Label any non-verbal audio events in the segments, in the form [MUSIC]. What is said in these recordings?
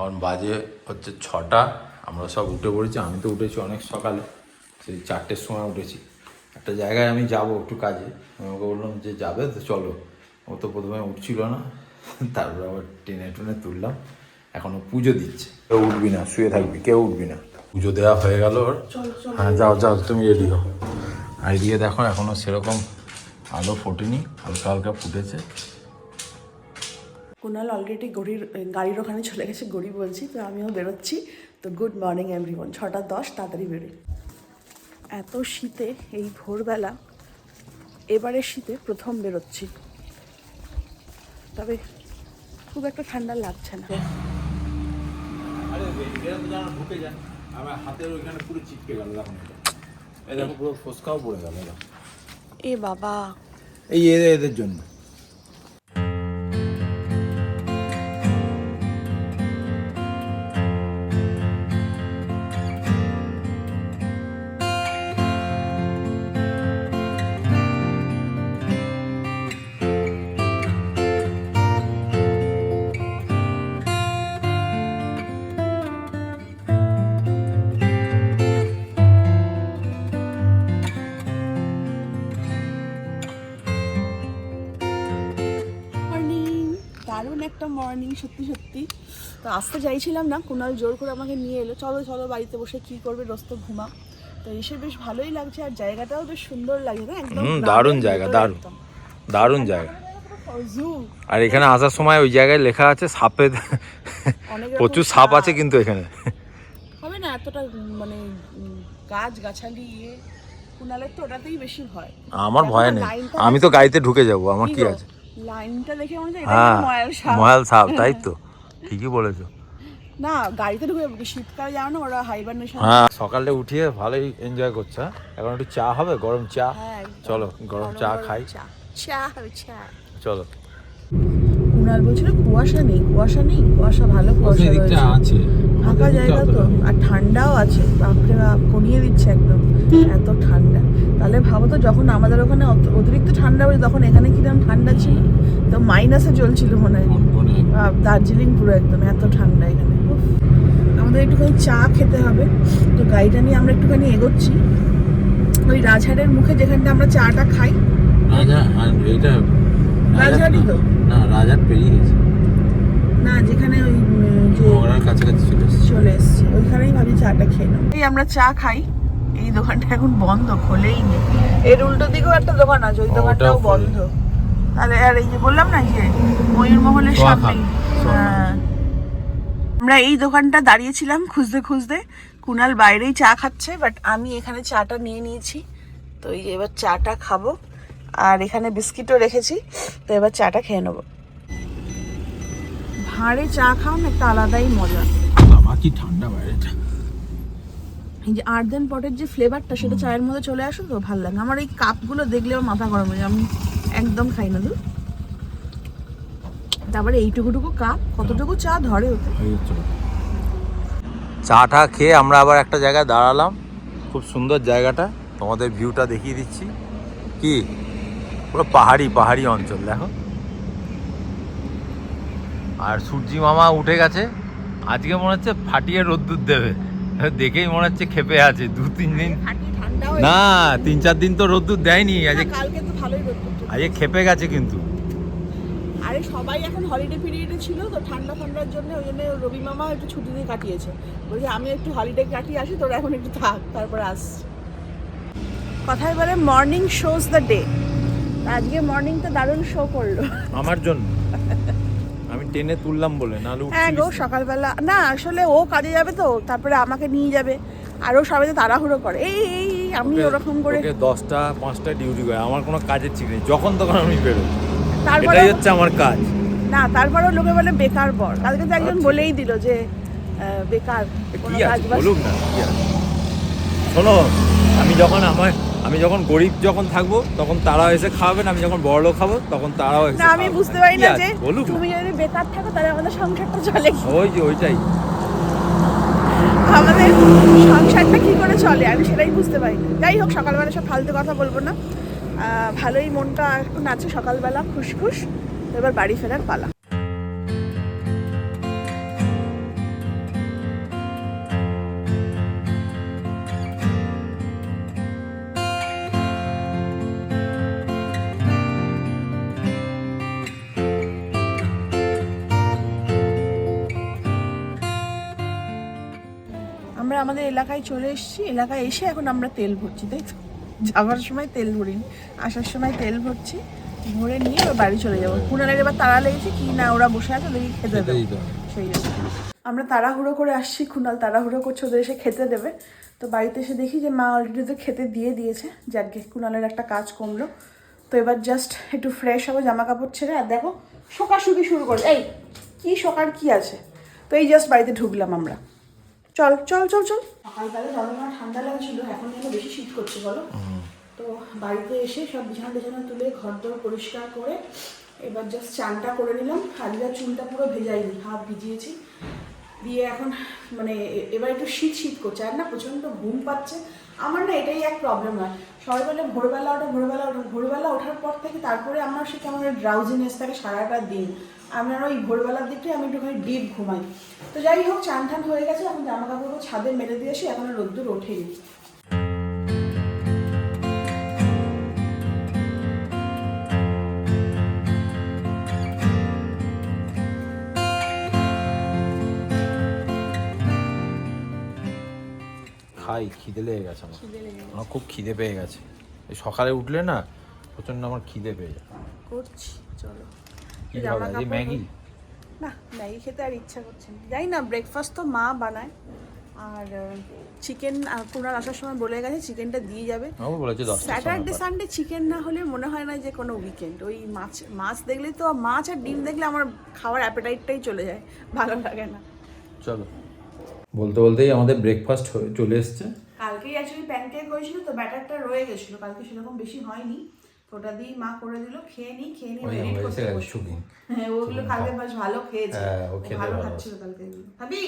এখন বাজে হচ্ছে ছটা আমরা সব উঠে পড়েছি আমি তো উঠেছি অনেক সকালে সেই চারটের সময় উঠেছি। একটা জায়গায় আমি যাব একটু কাজে আমি ওকে বললাম যে যাবে তো চলো। ও তো প্রথমে উঠছিল না তারপরে আবার টেনে টেনে তুললাম এখনও পুজো দিচ্ছে। কেউ উঠবি না শুয়ে থাকবি কেউ উঠবি না। পুজো দেওয়া হয়ে গেল ওর। হ্যাঁ যাও যাও তুমি রেডি হও। আর এদিকে দেখো এখনও সেরকম আলো ফোটেনি হালকা হালকা ফুটেছে। কুনাল অলরেডি গড়ির গাড়ির ওখানে চলে গেছে গড়ি বলছি তো আমিও বেরোচ্ছি। তো গুড মর্নিং এভরিওয়ান ছটা দশ তাড়াতাড়ি বেরোই। এত শীতে এই ভোরবেলা এবারের শীতে প্রথম বেরোচ্ছি। তবে খুব একটা ঠান্ডা লাগছে না। আরে এরা তো এদের ঢুকে দারুণ একটা মর্নিং সত্যি সত্যি। তো আসতে চাইছিলাম না কুনাল জোর করে আমাকে নিয়ে এলো। চলো চলো বাড়িতে বসে কি করবে রোজ তো ঘুমা। তো এসে বেশ ভালোই লাগছে আর জায়গাটাও বেশ সুন্দর লাগে না একদম দারুণ জায়গা, দারুণ। দারুণ জায়গা। আর এখানে আসার সময় ওই জায়গায় লেখা আছে সাপে প্রচুর সাপ আছে কিন্তু এখানে। হবে না এতটা মানে গাছ গাছালি ইয়ে কুনালের তো ওটাতেই বেশি ভয়। আমার ভয় নেই। আমি তো গাড়িতে ঢুকে যাব আমার কি আছে? লাইনটা দেখে মনে হচ্ছে হ্যাঁ এটা ময়াল সাপ তাই তো। [LAUGHS] ঠিকই বলেছ। না গাড়িতে ঢুকে শীতকালে জানো না ওরা হাইবারনেশন হ্যাঁ সকালে উঠিয়ে ভালোই এনজয় করছে হ্যাঁ? এখন একটু চা হবে গরম চা। হ্যাঁ চলো গরম চা খাই। চা। চা হবে চা। চলো। কুনাল বলছিল কুয়াশা নেই কুয়াশা নেই কুয়াশা ভালো কুয়াশা রয়েছে। আছে? ফাঁকা জায়গা তো আর ঠান্ডাও আছে বাপরে বাপ কমিয়ে দিচ্ছে একদম। এত ঠান্ডা। তাহলে ভাবো তো যখন আমাদের ওখানে অত- অতিরিক্ত ঠান্ডা হয়েছে তখন এখানে কীরকম ঠান্ডা ছিল? তো মাইনাসে চলছিল মনে হয়। দার্জিলিং পুরো একদম এত ঠান্ডা এখানে। আমাদের একটুখানি চা খেতে হবে। তো গাড়িটা নিয়ে আমরা একটুখানি এগোচ্ছি। ওই রাজহাটের মুখে যেখানটা আমরা চাটা খাই। রাজহাটই তো। না রাজার পেরিয়ে গেছে। না যেখানে ওই যে কাছাকাছি চলে এসেছে। ওইখানেই ভাবি চাটা খেয়ে এই আমরা চা খাই। এই দোকানটা এখন বন্ধ খোলেই নেই। এর উল্টো দিকেও একটা দোকান আছে ওই দোকানটাও বন্ধ। তাহলে আর এই যে বললাম না যে ময়ূরমহলের সোয়াখান, সামনে। হ্যাঁ। আমরা এই দোকানটা দাঁড়িয়েছিলাম খুঁজতে খুঁজতে কুনাল বাইরেই চা খাচ্ছে বাট আমি এখানে চাটা নিয়ে নিয়েছি। তো এই এবার চাটা খাব আর এখানে বিস্কিটও রেখেছি তো এবার চাটা খেয়ে নেব। ভাঁড়ে চা খাও না একটা আলাদাই মজা। আমার কি ঠান্ডা বাইরেটা। এই যে আর্দেন পটের যে ফ্লেভারটা সেটা চায়ের মধ্যে চলে আসে তো ভালো লাগে আমার এই কাপগুলো দেখলে আমার মাথা গরম হয়ে যায়। আমি একদম খাই না দু তারপরে এইটুকুটুকু কাপ কতটুকু চা ধরে ওতে? চাটা খেয়ে আমরা আবার একটা জায়গায় দাঁড়ালাম। খুব সুন্দর জায়গাটা। তোমাদের ভিউটা দেখিয়ে দিচ্ছি। কি? পুরো পাহাড়ি পাহাড়ি অঞ্চল দেখো। আর সূর্যি মামা উঠে গেছে। আজকে মনে হচ্ছে ফাটিয়ে রোদ্দুর দেবে। দেখেই মনে হচ্ছে খেপে আছে দু তিন দিন। না তিন চার দিন তো রোদ্দুর দেয়নি আজকে কালকে তো ভালোই রোদ আজকে খেপে গেছে কিন্তু। আরে সবাই এখন হলিডে পিরিয়ডে ছিল তো ঠান্ডা ঠান্ডার জন্য ওই জন্য রবি মামা একটু ছুটি দিয়ে কাটিয়েছে। বলছে আমি একটু হলিডে কাটিয়ে আসি তোরা এখন একটু থাক তারপর আস। কথায় বলে মর্নিং শোজ দ্য ডে আজকে মর্নিংটা দারুণ শো করল। আমার জন্য। টেনে তুললাম বলে নাহলে হ্যাঁ গো সকালবেলা না আসলে ও কাজে যাবে তো তারপরে আমাকে নিয়ে যাবে আর ও সবাই তো তাড়াহুড়ো করে এই এই আমি ওরকম করে দশটা পাঁচটা ডিউটি করে আমার কোনো কাজের ঠিক নেই যখন তখন আমি বেরোই। এটাই হচ্ছে আমার কাজ। না তারপরেও লোকে বলে বেকার বর কালকে তো একজন আচ্ছা। বলেই দিল যে বেকার কোনো কাজ বলুক না শোনো আমি যখন আমার আমি যখন গরিব যখন থাকব তখন তারা এসে খাওয়াবেন আমি যখন বড় লোক খাব তখন তারাও এসে না আমি বুঝতে পারি না যে তুমি যদি বেকার থাকো তাহলে আমাদের সংসারটা চলে? ওই যে ওইটাই। আমাদের সংসারটা কি করে চলে? আমি সেটাই বুঝতে পারি না। যাই হোক সকালবেলা সব ফালতু কথা বলব না। আহ, ভালোই মনটা এখন আছে সকালবেলা খুশখুশ এবার বাড়ি ফেরার পালা। আমাদের এলাকায় চলে এসেছি। এলাকায় এসে এখন আমরা তেল ভরছি তাই তো? যাওয়ার সময় তেল ভরিনি আসার সময় তেল ভরছি ভরে নিয়ে এবার বাড়ি চলে যাব। কুনালের এবার তাড়া লেগেছে কি না ওরা বসে আছে ওদেরকে খেতে দেবো। সেই জন্য। আমরা তাড়াহুড়ো করে আসছি কুনাল তাড়াহুড়ো করছে ওদের এসে খেতে দেবে। তো বাড়িতে এসে দেখি যে মা অলরেডি তো খেতে দিয়ে দিয়েছে যাকে কুনালের একটা কাজ কমলো। তো এবার জাস্ট একটু ফ্রেশ হব জামা কাপড় ছেড়ে আর দেখো শোকাশুকি শুরু করে এই কি শোকার কি আছে? তো এই জাস্ট বাড়িতে ঢুকলাম আমরা। চল চল চল চল। সকালবেলা যতক্ষণ ঠান্ডা লাগছিল, এখন যেন বেশি শীত করছে, বলো। তো বাড়িতে এসে সব বিছানা টিছানা তুলে ঘর দর পরিষ্কার করে এবার জাস্ট চানটা করে নিলাম। হালকা চুলটা পুরো ভেজাইনি হাফ ভিজিয়েছি। দিয়ে এখন মানে এবার একটু শীত শীত করছে। আর না, প্রচণ্ড ঘুম পাচ্ছে। আমার না এটাই এক প্রবলেম হয়। সবাই বলে, ভোরবেলা ওঠা ভোরবেলা ওঠা। ভোরবেলা ওঠার পর থেকে তারপরে আমার সে কেমন ড্রাউজিনেস থাকে সারাটা দিন। আমার ওই ভোরবেলার দিকটাই আমি একটুখানি ডিপ ঘুমাই। তো যাই হোক চান টান হয়ে গেছে এখন জামা কাপড় ছাদে মেলে দিয়ে আসি এখন রোদ্দুর ওঠেনি। খাই খিদে লেগে গেছে আমার। আমার খুব খিদে পেয়ে গেছে। এই সকালে উঠলে না প্রচণ্ড আমার খিদে পেয়ে যায়। করছি চলো। কি ম্যাগি? না ম্যাগি খেতে আর ইচ্ছা করছে না। যাই না ব্রেকফাস্ট তো মা বানায়। আর চিকেন আসার সময় বলে গেছে চিকেনটা দিয়ে যাবে। স্যাটারডে সানডে চিকেন না হলে মনে হয় না যে কোনো উইকেন্ড ওই মাছ মাছ দেখলেই তো মাছ আর ডিম দেখলে আমার খাওয়ার অ্যাপেটাইটটাই চলে যায়। ভালো লাগে না। চলো। বলতে বলতেই আমাদের ব্রেকফাস্ট চলে এসছে। কালকেই অ্যাকচুয়ালি প্যানকেক হয়েছিল তো ব্যাটারটা রয়ে গেছিল। কালকে সেরকম বেশি হয়নি। ওটা দিয়েই মা করে দিল খেয়ে নি খেয়ে নি এডিট করতে বসবো। হ্যাঁ ওগুলো কালকে বেশ ভালো খেয়েছে। হ্যাঁ, ভালো। খাচ্ছিল কালকে। ভাবি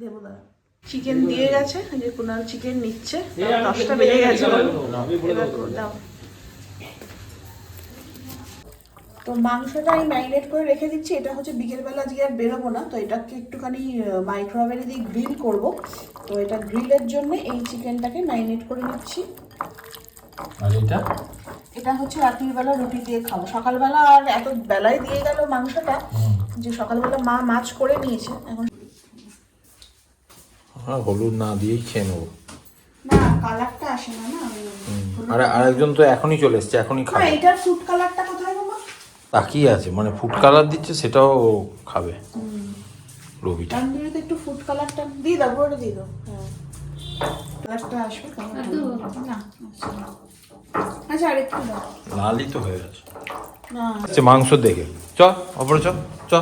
দেবো দাঁড়া। চিকেন দিয়ে গেছে যে কুনাল চিকেন নিচ্ছে দশটা বেজে গেছে। এবার দাও। তো মাংসটা আমি ম্যারিনেট করে রেখে দিচ্ছি এটা হচ্ছে বিকেলবেলা আজকে আর বেরোবো না তো এটাকে একটুখানি মাইক্রোওভেনে দিয়ে গ্রিল করব। তো এটা গ্রিলের জন্য এই চিকেনটাকে ম্যারিনেট করে নিচ্ছি। আর এটা? এটা হচ্ছে রাত্রিবেলা রুটি দিয়ে খাব। সকালবেলা আর এত বেলায় দিয়ে গেল মাংসটা যে সকালবেলা মা মাছ করে নিয়েছে। এখন হ্যাঁ হলুদ না দিয়েই খেয়ে নেব। না কালারটা আসে না না? আর আরেকজন তো এখনই চলে এসছে এখনই খাবে। এটার ফুড কালারটা কোথায় গো তাকিয়ে আছে মানে ফুড কালার দিচ্ছে সেটাও খাবে। রবিটা। তান্দুরিতে একটু ফুড কালারটা দিয়ে দাও দিয়ে দাও। হ্যাঁ। কালারটা আসবে না আচ্ছা আর একটু লালই তো হয়ে গেছে। না। আচ্ছা মাংস দেখে। চ ওপরে চ চ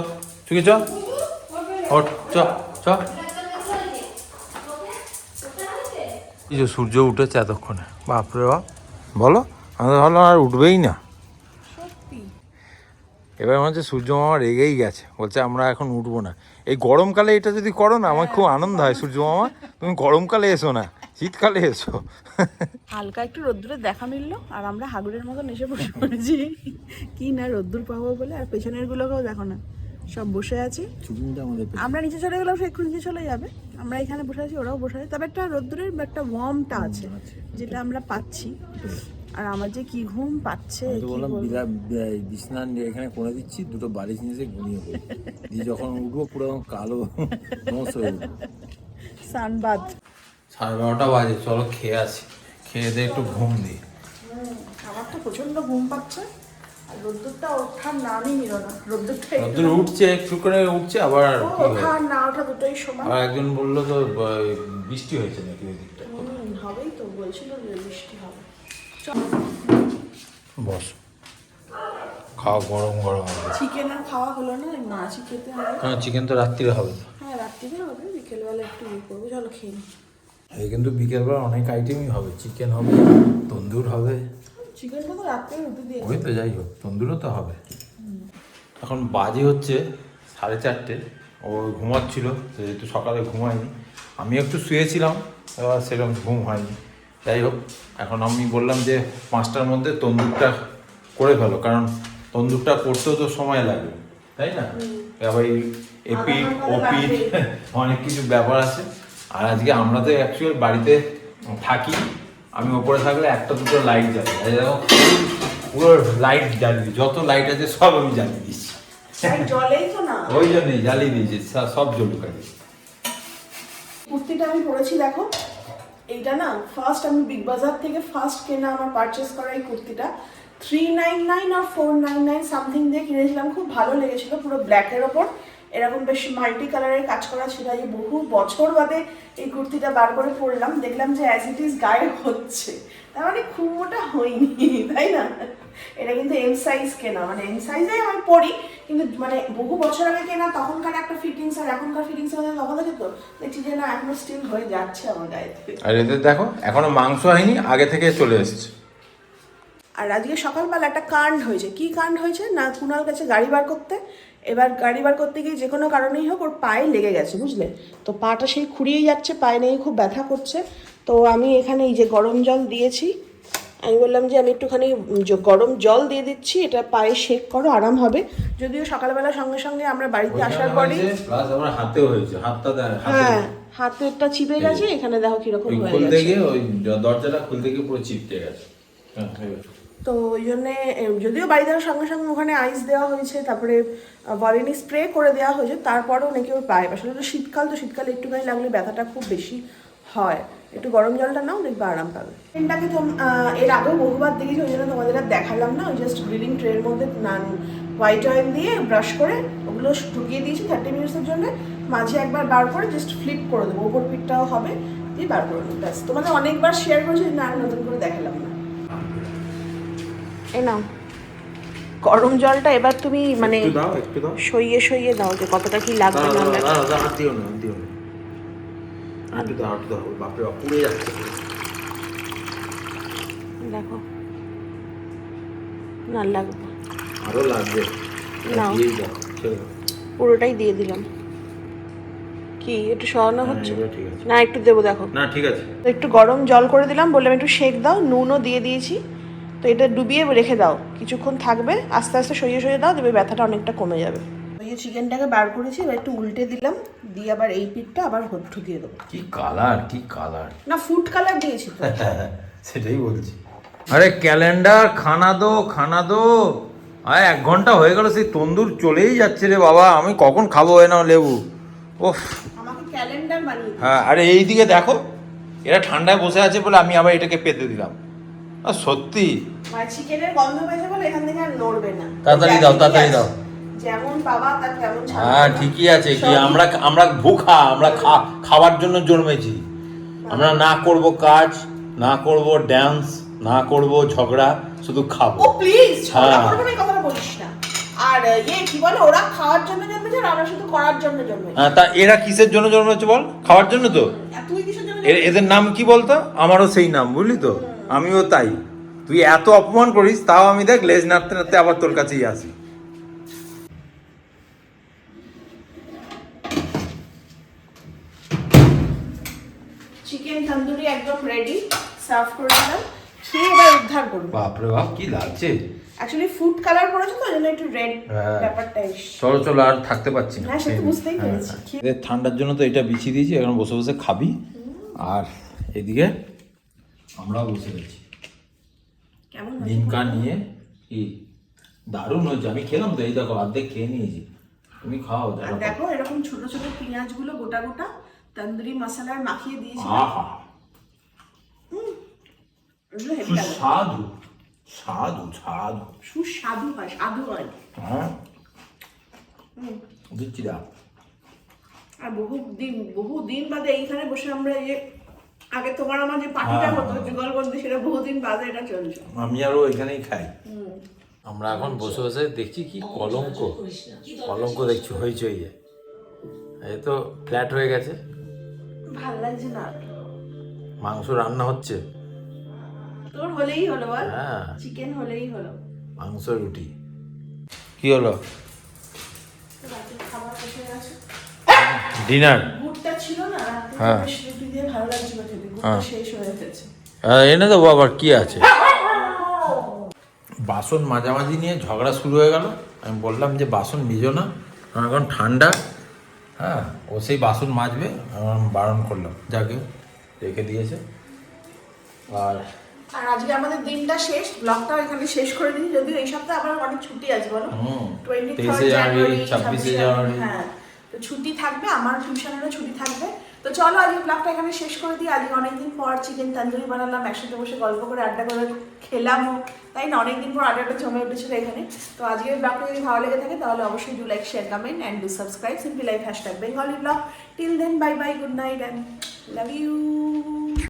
চ? ওঠ চ চ। এই যে সূর্য উঠেছে এতক্ষণে। বাপরে বাপ। বলো আমাদের ভালো আর উঠবেই না। এবার মনে হচ্ছে সূর্য মামা রেগেই গেছে। বলছে আমরা এখন উঠবো না। এই গরমকালে এটা যদি করো না আমার খুব আনন্দ হয় সূর্য মামা। তুমি গরমকালে এসো না। শীতকালে এসো। হালকা একটু রোদ্দুরে দেখা মিললো আর আমরা হাগুরের মতন এসে বসে পড়েছি। কি না রোদ্দুর পাবো বলে আর পেছনের গুলোকেও দেখো না সব বসে আছে। আমরা নিচে চলে গেলাম সে একটু নিচে চলে যাবে। আমরা এখানে বসে আছি ওরাও বসে আছে। তবে একটা রোদ্দুরের একটা ওয়ার্মটা আছে যেটা আমরা পাচ্ছি। আর আমার যে কি ঘুম পাচ্ছে বললাম বিছানা নিয়ে এখানে করে দিচ্ছি দুটো বালিশ নিয়ে এসে ঘুমিয়ে পড়ি যখন উঠবো পুরো কালো হয়ে সানবাদ। সাড়ে বারোটা বাজে চলো খেয়ে আসি। খেয়ে দিয়ে একটু ঘুম দিই। আমার তো প্রচণ্ড ঘুম পাচ্ছে। রোদ্দুরটা ওঠার নামই নিল না। রোদ্দুরটা রোদ্দুর উঠছে একটু করে উঠছে আবার ওঠা না ওঠা দুটোই সমান। আর একজন বলল তো বৃষ্টি হয়েছে নাকি ওই দিকটা হবেই তো বলছিল যে বৃষ্টি হবে। বস। খাওয়া গরম গরম হবে। চিকেন আর খাওয়া হলো না মাছই খেতে হবে। হ্যাঁ চিকেন তো রাত্রিরে হবে। হ্যাঁ রাত্রিতে হবে বিকেলবেলা একটু ইয়ে করব চলো খেয়ে নিই এই কিন্তু বিকেলবেলা অনেক আইটেমই হবে চিকেন হবে তন্দুর হবে। চিকেনটা তো রাত্রে রুটি দিয়ে ওই তো যাই হোক তন্দুরও তো হবে। এখন বাজে হচ্ছে সাড়ে চারটে ও ঘুমাচ্ছিল যেহেতু সকালে ঘুমায়নি। আমি একটু শুয়েছিলাম এবার সেরকম ঘুম হয়নি। যাই হোক এখন আমি বললাম যে পাঁচটার মধ্যে তন্দুরটা করে ফেলো কারণ তন্দুরটা করতেও তো সময় লাগবে তাই না? এবার এই এপিট ওপিট অনেক কিছু ব্যাপার আছে। আর আজকে আমরা তো অ্যাকচুয়াল বাড়িতে থাকি। আমি ওপরে থাকলে একটা দুটো লাইট জ্বালি। আর দেখো পুরো লাইট জ্বালিয়ে। যত লাইট আছে সব আমি জ্বালিয়ে দিচ্ছি ওই জন্যই জ্বালিয়ে দিয়েছি সব- জ্বলুক আর কুর্তিটা আমি পরেছি দেখো। এইটা না ফার্স্ট আমি বিগ বাজার থেকে ফার্স্ট কেনা আমার পারচেস করা এই কুর্তিটা। থ্রি নাইন নাইন আর ফোর নাইন নাইন সামথিং দিয়ে কিনেছিলাম। খুব ভালো লেগেছিল পুরো ব্ল্যাকের ওপর। এরকম বেশ মাল্টি কালারের কাজ করা ছিল। এই বহু বছর বাদে এই কুর্তিটা বার করে পরলাম। দেখলাম যে অ্যাজ ইট ইজ গায়ে হচ্ছে। তার মানে খুব মোটা হয়নি তাই না? এটা কিন্তু এম সাইজ কেনা। মানে এম সাইজে আমি পরি কিন্তু মানে বহু বছর আগে কেনা তখনকার একটা ফিটিংস আর এখনকার ফিটিংস মধ্যে তখন আছে তো। দেখছি যে না এখনও স্টিল হয়ে যাচ্ছে আমার গায়ে। আর এদের দেখো এখনও মাংস হয়নি আগে থেকে চলে এসেছে। আর আজকে সকালবেলা একটা কাণ্ড হয়েছে। কি কাণ্ড হয়েছে? না কুণাল গেছে গাড়ি বার করতে। এবার গাড়ি বার করতে গিয়ে যে কোনো কারণেই হোক ওর পায়ে লেগে গেছে বুঝলে? তো পাটা সেই খুঁড়িয়েই যাচ্ছে পায়ে নিয়ে খুব ব্যথা করছে। তো আমি এখানে এই যে গরম জল দিয়েছি আমি বললাম যে আমি একটুখানি গরম জল দিয়ে দিচ্ছি এটা পায়ে শেক করো আরাম হবে। যদিও সকালবেলা সঙ্গে সঙ্গে আমরা বাড়িতে আসার পরে হাতেও হয়েছে হাতটা হ্যাঁ হাতেরটা চিপে গেছে এখানে দেখো কীরকম হয়ে খুলতে গেছে। গিয়ে ওই দরজাটা খুলতে গিয়ে পুরো চিপটে গেছে। হ্যাঁ হয়ে গেছে। তো ওই জন্যে যদিও বাড়ি দেওয়ার সঙ্গে সঙ্গে ওখানে আইস দেওয়া হয়েছে, তারপরে ভলিনি স্প্রে করে দেওয়া হয়েছে, তারপরেও নাকি ওর পায়ে। আসলে তো শীতকাল, তো শীতকালে একটুখানি লাগলে ব্যথাটা খুব বেশি হয়। একটু গরম জলটা নাও, দেখবে আরাম পাবে। ট্রেনটাকে তো এর আগেও বহুবার দেখেছি, ওই জন্য তোমাদের আর দেখালাম না, ওই জাস্ট গ্রিলিং ট্রের মধ্যে নান হোয়াইট অয়েল দিয়ে ব্রাশ করে ওগুলো ঢুকিয়ে দিয়েছি থার্টি মিনিটসের জন্য, মাঝে একবার বার করে জাস্ট ফ্লিপ করে দেবো, ওপর পিঠটাও হবে, দিয়ে বার করে দেবো ব্যাস। তোমাদের অনেকবার শেয়ার করেছি না নতুন করে দেখালাম এ নাও। গরম জলটা এবার তুমি মানে একটু দাও একটু দাও। সইয়ে সইয়ে দাও যে কতটা কি লাগবে না দাও, দাও, দিও না দিও না। দাও একটু দাও বাপরে বাপ পুড়ে যাচ্ছে দেখো। না লাগবে। আরও লাগবে। পুরোটাই দিয়ে দিলাম। কি একটু সরানো হ্যাঁ, হচ্ছে? ঠিক না একটু দেবো দেখো। না ঠিক আছে। তো একটু গরম জল করে দিলাম বললাম একটু শেক দাও নুনও দিয়ে দিয়েছি। তো এটা ডুবিয়ে রেখে দাও। কিছুক্ষণ থাকবে আস্তে আস্তে সরিয়ে সরিয়ে দাও দেবে ব্যথাটা অনেকটা কমে যাবে। ওই যে চিকেনটাকে বার করেছি এবার একটু উল্টে দিলাম দিয়ে আবার এই পিঠটা আবার হো- ঢুকিয়ে দেবো। কি কালার কি কালার না ফুড কালার দিয়েছি তো। [LAUGHS] সেটাই বলছি। আরে ক্যালেন্ডার খানা দো খানা দো। আরে এক ঘণ্টা হয়ে গেল সেই তন্দুর চলেই যাচ্ছে রে বাবা। আমি কখন খাব এ না লেবু? ওফ আমাকে ক্যালেন্ডার হ্যাঁ আরে এই দিকে দেখো এরা ঠান্ডায় বসে আছে বলে আমি আবার এটাকে পেতে দিলাম। আর সত্যি। মানে চিকেনের গন্ধ পেয়েছে বলে এখান থেকে আর নড়বে না। তাড়াতাড়ি দাও, তাড়াতাড়ি দাও। যেমন বাবা তার তেমন হ্যাঁ ঠিকই আছে কি আমরা আমরা ভুখা আমরা খা- খাওয়ার জন্য জন্মেছি। আমরা না করব কাজ না করব ড্যান্স না করব ঝগড়া শুধু খাব। ও প্লিজ ঝগড়া হ্যাঁ। করবে না কথাটা বলিস না। আর ইয়ে কি বলে ওরা খাওয়ার জন্য জন্মেছে আর আমরা শুধু করার জন্য জন্মেছি। হ্যাঁ তা এরা কিসের জন্য জন্মেছে বল? খাওয়ার জন্য তো? তুই কিসের জন্য এদের নাম কি বলতো? আমারও সেই নাম বুঝলি তো? আমিও তাই। তুই এত অপমান করিস তাও আমি দেখ লেজ নাড়তে নাড়তে আবার তোর কাছেই আসি চিকেন তন্দুরি একদম রেডি সার্ভ করে দিলাম। খেয়ে এবার উদ্ধার বাপরে বাপ কি লাগছে? অ্যাকচুয়ালি ফুড কালার করেছে তো জন্য একটু রেড হ্যাঁ। ব্যাপারটা এসছে। চলো চলো আর থাকতে পারছি না। হ্যাঁ সে তো বুঝতেই পেরেছি। ঠান্ডার জন্য তো এটা বিছিয়ে দিয়েছি এখন বসে বসে খাবি। আর এদিকে আমরাও বসে কেমন হয়েছে? নিয়ে? কি? দারুণ হয়েছে। আমি খেলাম তো এই দেখো অর্ধেক খেয়ে নিয়েছি। তুমি খাও আর দেখো। এরকম ছোট ছোট পেঁয়াজগুলো গোটা গোটা তন্দুরি মশলার মাখিয়ে দিয়েছি। আহা! সুস্বাদু সাধু সাধু সুস্বাদু হয় স্বাদু হয়। হ্যাঁ? দিচ্ছি দা আর বহু দিন বহু দিন বাদে এইখানে বসে আমরা এই যে আগে তোমার আমার যে পার্টিটা হ্যাঁ। হতো যুগলবন্দি সেটা বহুদিন বাদে এটা চলছে। আমি আরও এখানেই খাই। আমরা এখন বসে বসে দেখছি কি কলঙ্ক। কলঙ্ক দেখছি হইচই এই তো ফ্ল্যাট হয়ে গেছে। ভালো লাগছে না। মাংস রান্না হচ্ছে। তোর হলেই হলো বল। হ্যাঁ। চিকেন হলেই হলো। মাংস রুটি। কি হলো? ডিনার ছিল না হ্যাঁ। বেশ রুটি দিয়ে ভালো লাগছিল খেতে গুড়টা হ্যাঁ। শেষ হয়ে গেছে। এনে দেবো আবার কি আছে? বাসন মাঝামাঝি নিয়ে ঝগড়া শুরু হয়ে গেল। আমি বললাম যে বাসন মিজো না কারণ এখন ঠান্ডা। হ্যাঁ ও সেই বাসন মাজবে বারণ করলাম যাকে রেখে দিয়েছে। আর আর আজকে আমাদের দিনটা শেষ ব্লগটাও এখানে শেষ করে দিই। যদিও এই সপ্তাহে আবার অনেক ছুটি আছে বলো? হুম টোয়েন্টি জানুয়ারি ছাব্বিশে জানুয়ারি। হ্যাঁ তো ছুটি থাকবে আমার টিউশনেরও ছুটি থাকবে। তো চলো আজকে ব্লগটা এখানে শেষ করে দিই। আজকে অনেকদিন পর চিকেন তন্দুরি বানালাম, একসাথে বসে গল্প করে আড্ডা করে খেলামও। তাই না? অনেকদিন পর আড্ডাটা জমে উঠেছিল এখানে। তো আজকের ব্লগটা যদি ভালো লেগে থাকে, তাহলে অবশ্যই do like share comment and do subscribe simply life hashtag Bengali blog till then bye bye good night and love you